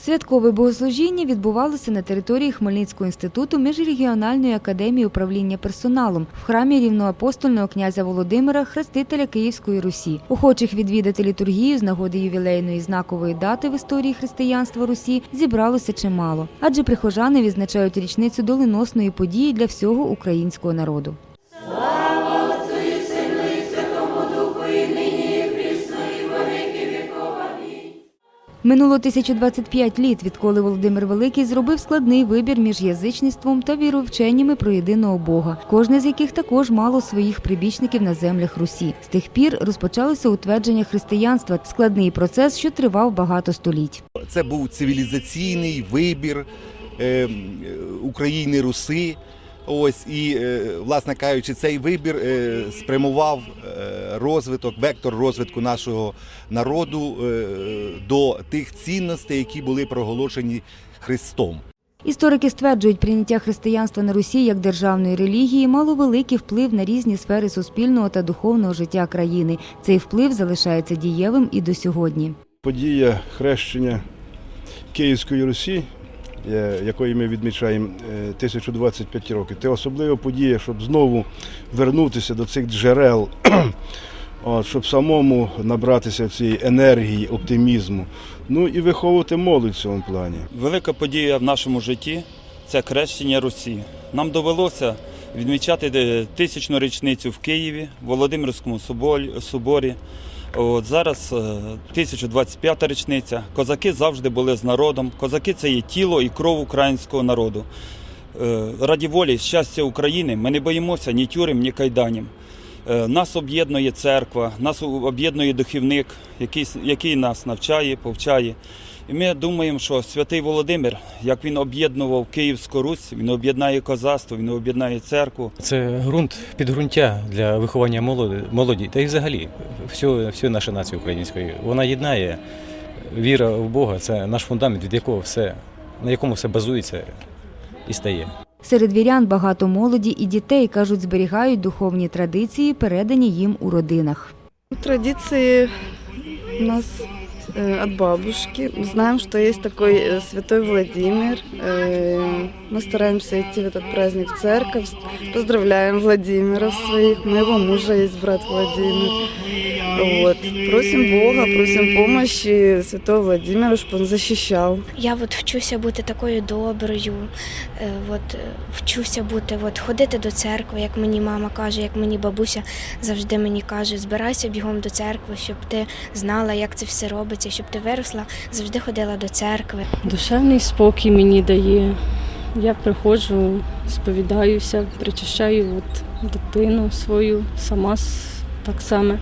Святкове богослужіння відбувалося на території Хмельницького інституту міжрегіональної академії управління персоналом в храмі рівноапостольного князя Володимира, хрестителя Київської Русі. Охочих відвідати літургію з нагоди ювілейної знакової дати в історії християнства Русі зібралося чимало, адже прихожани відзначають річницю доленосної події для всього українського народу. Минуло 1025 літ, відколи Володимир Великий зробив складний вибір між язичництвом та віровченнями про єдиного Бога, кожне з яких також мало своїх прибічників на землях Русі. З тих пір розпочалося утвердження християнства, складний процес, що тривав багато століть. Це був цивілізаційний вибір е, е, України Руси. Ось і, е, власне кажучи, цей вибір е, спрямував е, розвиток, вектор розвитку нашого народу до тих цінностей, які були проголошені Христом. Історики стверджують, прийняття християнства на Русі як державної релігії мало великий вплив на різні сфери суспільного та духовного життя країни. Цей вплив залишається дієвим і до сьогодні. Подія хрещення Київської Русі, якої ми відмічаємо е, 1025 років, це особлива подія, щоб знову вернутися до цих джерел, от, щоб самому набратися цієї енергії, оптимізму, ну і виховувати молодь в цьому плані. Велика подія в нашому житті це хрещення Русі. Нам довелося відмічати тисячну річницю в Києві, Володимирському соборі. От зараз е, 1025 річниця. Козаки завжди були з народом. Козаки це є тіло і кров українського народу. Е, Раді волі, щастя України ми не боїмося ні тюрем, ні кайданів. Е, Нас об'єднує церква, нас об'єднує духовник, який, який нас навчає, повчає. І ми думаємо, що святий Володимир, як він об'єднував Київську Русь, він об'єднає козацтво, він об'єднає церкву. Це ґрунт підґрунтя для виховання молоді, молоді та й взагалі всю, всю нашу націю української. Вона єднає віра в Бога. Це наш фундамент, від якого все, на якому все базується і стає. Серед вірян багато молоді і дітей, кажуть, зберігають духовні традиції, передані їм у родинах. Традиции у нас э, от бабушки. Мы знаем, что есть такой э, святой Владимир. Э, Мы стараемся идти в этот праздник в церковь. Поздравляем Владимиров своих. У моего мужа есть брат Владимир. Вот. Просим Бога, просим помощи святого Владимира, чтобы он защищал. Я от вчуся бути такою доброю, е, от, е, вчуся бути, от, ходити до церкви, як мені мама каже, як мені бабуся завжди мені каже, збирайся бігом до церкви, щоб ти знала, як це все робиться, щоб ти виросла, завжди ходила до церкви. Душевний спокій мені дає. Я приходжу, сповідаюся, причащаю от дитину свою, сама так само.